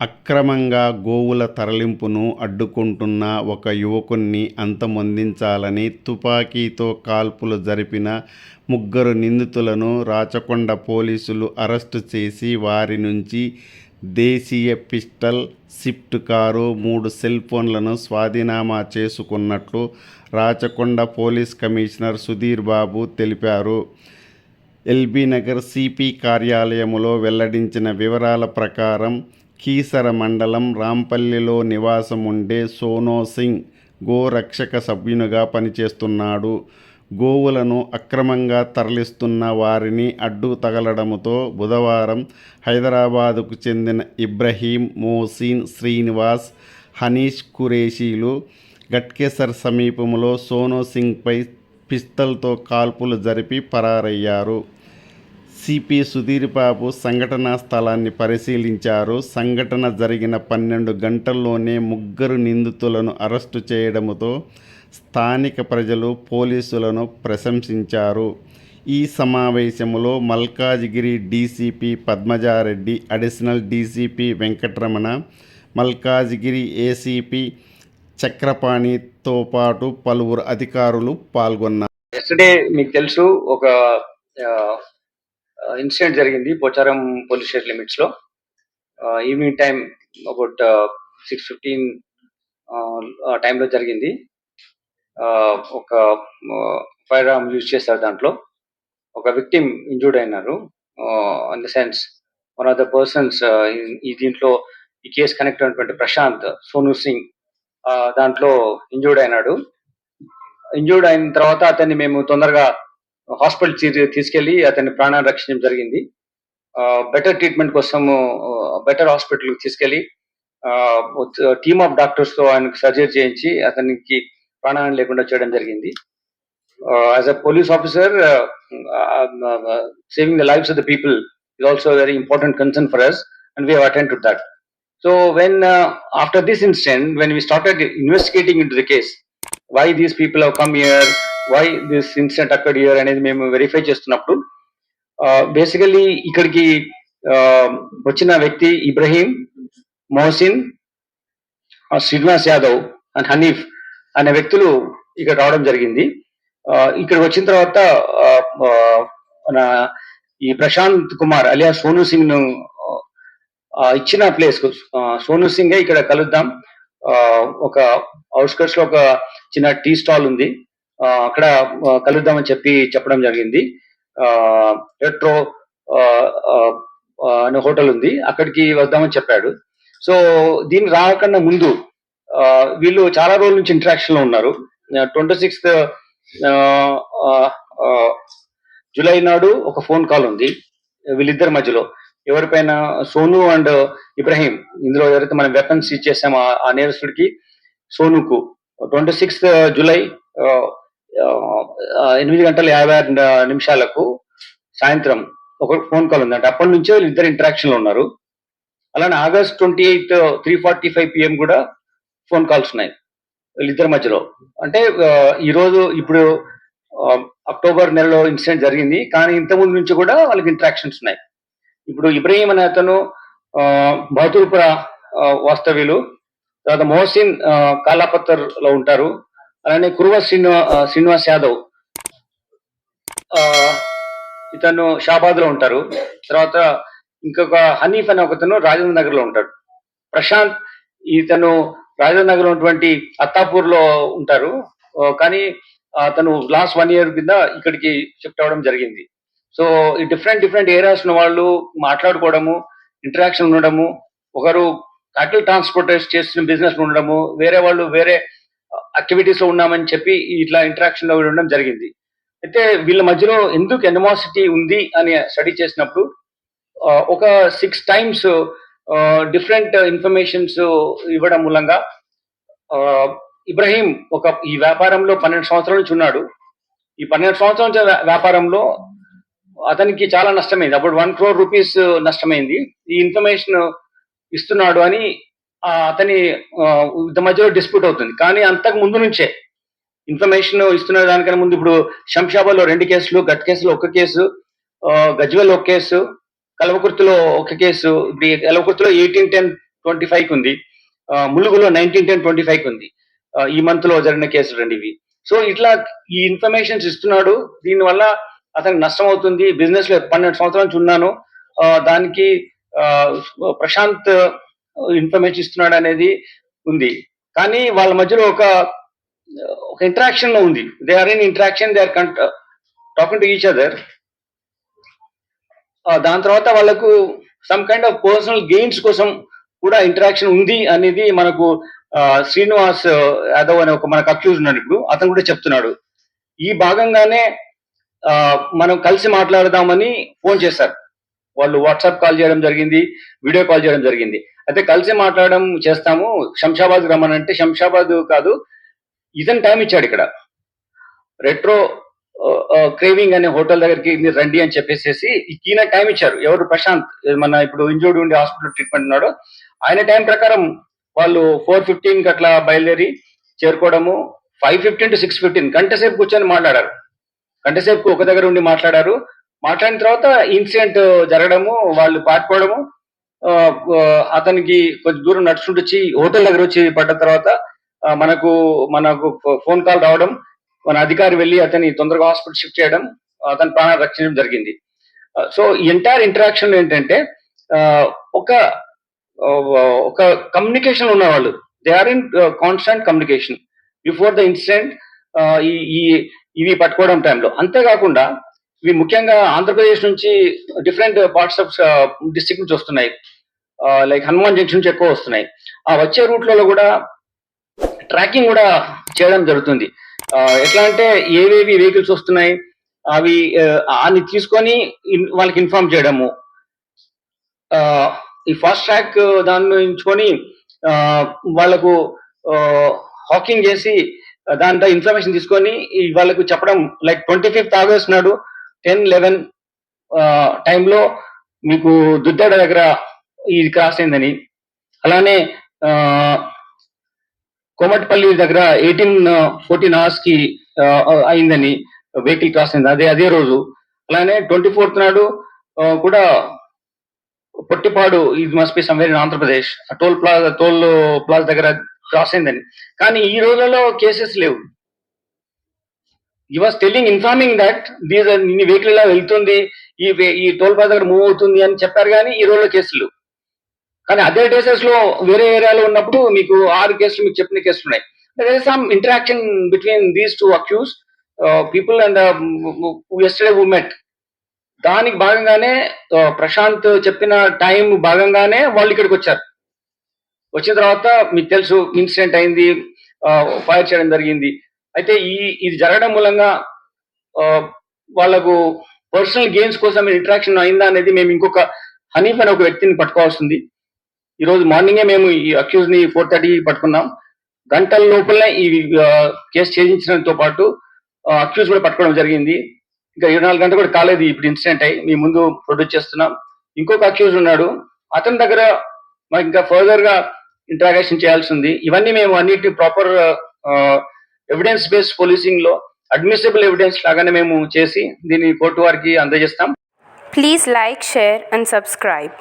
అక్రమంగా గోవుల తరలింపును అడ్డుకుంటున్న ఒక యువకున్ని అంతమొందించాలని తుపాకీతో కాల్పులు జరిపిన ముగ్గురు నిందితులను రాచకొండ పోలీసులు అరెస్టు చేసి వారి నుంచి దేశీయ పిస్టల్, స్విఫ్ట్ కారు, మూడు సెల్ ఫోన్లను స్వాధీనామా చేసుకున్నట్లు రాచకొండ పోలీస్ కమిషనర్ సుధీర్ బాబు తెలిపారు. ఎల్బీనగర్ సీపీ కార్యాలయంలో వెల్లడించిన వివరాల ప్రకారం కీసర మండలం రాంపల్లిలో నివాసం ఉండే సోనూ సింగ్ సభ్యునిగా పనిచేస్తున్నాడు. గోవులను అక్రమంగా తరలిస్తున్న వారిని అడ్డు తగలడంతో బుధవారం హైదరాబాద్కు చెందిన ఇబ్రహీం, మోసీన్ శ్రీనివాస్, హనీష్ ఖురేషీలు ఘట్కేసర్ సమీపంలో సోనోసింగ్పై సింగ్పై కాల్పులు జరిపి పరారయ్యారు. సిపి సుధీర్ బాబు సంఘటనా స్థలాన్ని పరిశీలించారు. సంఘటన జరిగిన పన్నెండు గంటల్లోనే ముగ్గురు నిందితులను అరెస్టు చేయడంతో స్థానిక ప్రజలు పోలీసులను ప్రశంసించారు. ఈ సమావేశంలో Malkajgiri DCP Padmaja Reddy, additional DCP Venkataramana, Malkajgiri ACP చక్రపాణితో పాటు పలువురు అధికారులు పాల్గొన్నారు. ఎస్టర్డే మీకు తెలుసు ఒక ఇన్సిడెంట్ జరిగింది పోచారం పోలీస్ స్టేషన్ లిమిట్స్లో. Evening time about six fifteen టైంలో జరిగింది. ఒక ఫైర్ ఆర్మ్ యూజ్ చేశారు దాంట్లో. ఒక విక్టిమ్ ఇంజూర్డ్ అయినారు. In the sense one of the persons ఈ దీంట్లో ఈ కేసు కనెక్ట్ అయినటువంటి ప్రశాంత్ సోను సింగ్ దాంట్లో ఇంజూర్డ్ అయినాడు. ఇంజూర్డ్ అయిన తర్వాత అతన్ని మేము తొందరగా హాస్పిటల్ తీసుకెళ్ళి అతని ప్రాణాన్ని రక్షించడం జరిగింది. బెటర్ ట్రీట్మెంట్ కోసం బెటర్ హాస్పిటల్ తీసుకెళ్ళి టీమ్ ఆఫ్ డాక్టర్స్తో ఆయనకు సర్జరీ చేయించి అతనికి ప్రాణాయం లేకుండా చేయడం జరిగింది. As a police officer saving the lives of the people is also very important concern for us and we attend to that so when after this incident when we started investigating into the case why these people have come here why this incident అక్కడ year అనేది మేము verify చేస్తున్నప్పుడు basically ఇక్కడికి వచ్చిన వ్యక్తి Ibrahim Mohsin Srinivas Yadav and Hanif అనే వ్యక్తులు ఇక్కడ రావడం జరిగింది. ఇక్కడ వచ్చిన తర్వాత మన ఈ ప్రశాంత్ కుమార్ అలియా సోను సింగ్ను ఇచ్చిన ప్లేస్కు సోను సింగ్ ఇక్కడ కలుద్దాం. ఒక అవుట్స్కట్స్లో ఒక చిన్న టీ స్టాల్ ఉంది. అక్కడ కలుద్దామని చెప్పి చెప్పడం జరిగింది. రెట్రో అనే హోటల్ ఉంది. అక్కడికి వద్దామని చెప్పాడు. సో దీన్ని రాకన్నా ముందు వీళ్ళు చాలా రోజుల నుంచి ఇంటరాక్షన్లో ఉన్నారు. ట్వంటీ సిక్స్త్ జూలై నాడు ఒక ఫోన్ కాల్ ఉంది వీళ్ళిద్దరి మధ్యలో. ఎవరిపైన సోను అండ్ ఇబ్రహీం ఇందులో ఎవరైతే మనం వెపన్స్ ఇచ్చేసామో ఆ- నేరస్తుడికి సోనుకు. ట్వంటీ సిక్స్త్ జూలై ఎనిమిది గంటల యాభై ఆరు నిమిషాలకు సాయంత్రం ఒక ఫోన్ కాల్ ఉంది అంటే అప్పటి నుంచే వీళ్ళు ఇద్దరు ఇంటరాక్షన్లో ఉన్నారు. అలానే August twenty eighth three forty five PM కూడా ఫోన్ కాల్స్ ఉన్నాయి వీళ్ళిద్దరి మధ్యలో. అంటే ఈరోజు ఇప్పుడు అక్టోబర్ నెలలో ఇన్సిడెంట్ జరిగింది. కానీ ఇంతకుముందు నుంచి కూడా వాళ్ళకి ఇంటరాక్షన్స్ ఉన్నాయి. ఇప్పుడు ఇబ్రహీం అనే అతను ఆ, బహదూర్పుర వాస్తవ్యులు తర్వాత మోహసిన్ కాలాపత్తర్లో ఉంటారు. అలానే కురువ శ్రీనివా శ్రీనివాస్ యాదవ్. ఆ, ఇతను షాబాద్లో ఉంటారు. తర్వాత ఇంకొక హనీఫ్ అనే ఒకతను రాజేంద్ర నగర్లో ఉంటాడు. ప్రశాంత్ ఇతను రాజేంద్ర నగర్ ఉన్నటువంటి అత్తాపూర్లో ఉంటారు కానీ అతను లాస్ట్ వన్ ఇయర్ కింద ఇక్కడికి షిఫ్ట్ అవ్వడం జరిగింది. సో ఈ డిఫరెంట్ డిఫరెంట్ ఏరియాస్ ఉన్న వాళ్ళు మాట్లాడుకోవడము ఇంటరాక్షన్ ఉండడము ఒకరు కటిల్ ట్రాన్స్పోర్టేషన్ చేస్తున్న బిజినెస్ ఉండడము వేరే వాళ్ళు వేరే యాక్టివిటీస్లో ఉన్నామని చెప్పి ఇట్లా ఇంటరాక్షన్లో ఉండడం జరిగింది. అయితే వీళ్ళ మధ్యలో ఎందుకు ఎనిమాసిటీ ఉంది అని స్టడీ చేసినప్పుడు ఒక సిక్స్ టైమ్స్ డిఫరెంట్ ఇన్ఫర్మేషన్స్ ఇవ్వడం మూలంగా ఇబ్రహీం ఒక ఈ వ్యాపారంలో పన్నెండు సంవత్సరాల నుంచి ఉన్నాడు. ఈ పన్నెండు సంవత్సరాల నుంచి వ్యాపారంలో అతనికి చాలా నష్టమైంది. అప్పుడు వన్ క్రోర్ రూపీస్ నష్టమైంది. ఈ ఇన్ఫర్మేషన్ ఇస్తున్నాడు అని అతని మధ్యలో డిస్ప్యూట్ అవుతుంది. కానీ అంతకు ముందు నుంచే ఇన్ఫర్మేషన్ ఇస్తున్న దానికన్నా ముందు ఇప్పుడు శంషాబాద్లో రెండు కేసులు గట్ కేసులో ఒక కేసు ఆ, గజ్వెల్ ఒక కేసు కలవకుర్తిలో ఒక కేసు ఇప్పుడు ఎయిటీన్ టెన్ ట్వంటీ ఫైవ్ ఉంది. ములుగులో నైన్టీన్ టెన్ ట్వంటీ ఫైవ్ ఉంది. ఈ మంత్లో జరిగిన కేసులు రెండు ఇవి. సో ఇట్లా ఈ ఇన్ఫర్మేషన్స్ ఇస్తున్నాడు. దీనివల్ల అతనికి నష్టం అవుతుంది. బిజినెస్లో పన్నెండు సంవత్సరాల నుంచి ఉన్నాను. దానికి ప్రశాంత్ ఇన్ఫర్మేషన్ ఇస్తున్నాడు అనేది ఉంది. కానీ వాళ్ళ మధ్యలో ఒక ఒక ఇంటరాక్షన్లో ఉంది. They are in interaction they are talking to each other దాని తర్వాత వాళ్ళకు some kind of personal gains కోసం కూడా ఇంటరాక్షన్ ఉంది అనేది మనకు శ్రీనివాస్ యాదవ్ అనే ఒక మనకు అక్యూజ్ ఉన్నాడు ఇప్పుడు. అతను కూడా చెప్తున్నాడు. ఈ భాగంగానే మనం కలిసి మాట్లాడదామని ఫోన్ చేశారు. వాళ్ళు వాట్సాప్ కాల్ చేయడం జరిగింది వీడియో కాల్ చేయడం జరిగింది. అయితే కలిసి మాట్లాడడం చేస్తాము. శంషాబాద్ రమ్మనంటే శంషాబాద్ కాదు ఇతను టైం ఇచ్చాడు ఇక్కడ. రెట్రో క్రేవింగ్ అనే హోటల్ దగ్గరికి మీరు రండి అని చెప్పేసి ఈయన టైం ఇచ్చారు. ఎవరు? ప్రశాంత్. మన ఇప్పుడు ఇంజూర్డ్ ఉండి హాస్పిటల్ ట్రీట్మెంట్ ఉన్నాడు. ఆయన టైం ప్రకారం వాళ్ళు ఫోర్ ఫిఫ్టీన్కి అట్లా బయలుదేరి చేరుకోవడము five fifteen to six fifteen గంట సేపు కూర్చొని మాట్లాడారు. గంట సేపు ఒక దగ్గర ఉండి మాట్లాడారు. మాట్లాడిన తర్వాత ఇన్సిడెంట్ జరగడము వాళ్ళు పారిపోవడము అతనికి కొంచెం దూరం నడుచుకుంటూ వచ్చి హోటల్ దగ్గర వచ్చి పడ్డ తర్వాత మనకు మనకు ఫోన్ కాల్ రావడం మన అధికారి వెళ్ళి అతని తొందరగా హాస్పిటల్ షిఫ్ట్ చేయడం అతని ప్రాణాలు రక్షించడం జరిగింది. సో ఎంటైర్ ఇంటరాక్షన్ ఏంటంటే ఒక ఒక కమ్యూనికేషన్ ఉన్నవాళ్ళు. They are in constant communication before the incident ఈ ఇవి పట్టుకోవడం టైంలో అంతేకాకుండా ఇవి ముఖ్యంగా ఆంధ్రప్రదేశ్ నుంచి డిఫరెంట్ పార్ట్స్ ఆఫ్ డిస్ట్రిక్ట్ నుంచి వస్తున్నాయి. Uh, లైక్ హనుమాన్ జంక్షన్ నుంచి ఎక్కువ వస్తున్నాయి. ఆ వచ్చే రూట్లలో కూడా ట్రాకింగ్ కూడా చేయడం జరుగుతుంది. Uh, ఎట్లా అంటే ఏవేవి వెహికల్స్ వస్తున్నాయి అవి uh, అన్ని తీసుకొని వాళ్ళకి ఇన్ఫార్మ్ చేయడము. ఈ ఫాస్ట్ ట్రాక్ దాన్ని ఎంచుకొని వాళ్ళకు హాకింగ్ చేసి దాంట్లో ఇన్ఫర్మేషన్ తీసుకొని వాళ్ళకు చెప్పడం లైక్ ట్వంటీ ఫిఫ్త్ ఆగస్ట్ నాడు టెన్ లెవెన్ టైంలో మీకు దుద్దడ దగ్గర ఇది క్రాస్ అయిందని. అలానే కోమటిపల్లి దగ్గర ఎయిటీన్ ఫోర్టీన్ అవర్స్కి అయిందని వెహికల్ క్రాస్ అయింది. అదే అదే రోజు. అలానే ట్వంటీ ఫోర్త్ నాడు కూడా పొట్టిపాడు ఇది must be somewhere in Andhra Pradesh. Toll plaza toll plaza దగ్గర క్రాస్ అయిందని. కానీ ఈ రోజులలో కేసెస్ లేవు. ఈ was telling informing that these ఇన్ని వెహికల్ ఇలా వెళ్తుంది ఈ ఈ టోల్ ప్లాజా దగ్గర మూవ్ అవుతుంది అని చెప్పారు కానీ ఈ రోజులో కేసులు. కానీ అదే డేసెస్లో వేరే ఏరియాలో ఉన్నప్పుడు మీకు ఆరు కేసులు మీకు చెప్పిన కేసులు ఉన్నాయి. There is some interaction between these two accused people and yesterday moment దానికి భాగంగానే uh, ప్రశాంత్ చెప్పిన టైం భాగంగానే వాళ్ళు ఇక్కడికి వచ్చారు. వచ్చిన తర్వాత మీకు తెలుసు ఇన్సిడెంట్ అయింది uh, ఫైర్ చేయడం జరిగింది. అయితే ఈ ఇది జరగడం మూలంగా వాళ్ళకు పర్సనల్ గేమ్స్ కోసం ఇంటరాక్షన్ అయిందా అనేది మేము ఇంకొక హనీఫ్ అనే ఒక వ్యక్తిని పట్టుకోవాల్సింది. ఈ రోజు మార్నింగే మేము ఈ అక్యూజ్ని ఫోర్ థర్టీ పట్టుకున్నాం. గంటల లోపలనే ఈ కేసు ఛేదించడంతో పాటు అక్యూజ్ కూడా పట్టుకోవడం జరిగింది. ఇంకా ఇరవై నాలుగు గంటలు కూడా కాలేదు ఇప్పుడు ఇన్సిడెంట్ అయ్యి మీ ముందు ప్రొడ్యూస్ చేస్తున్నాం. ఇంకొక అక్యూజ్ ఉన్నాడు. అతని దగ్గర మాకు ఇంకా ఫర్దర్గా ఇంటరాగేషన్ చేయాల్సి ఉంది. ఇవన్నీ మేము అన్నిటి ప్రాపర్ ఎవిడెన్స్ బేస్డ్ పోలీసింగ్లో అడ్మిసిబుల్ ఎవిడెన్స్ లాగానే మేము చేసి దీన్ని కోర్టు వారికి అందజేస్తాం. Please like share and subscribe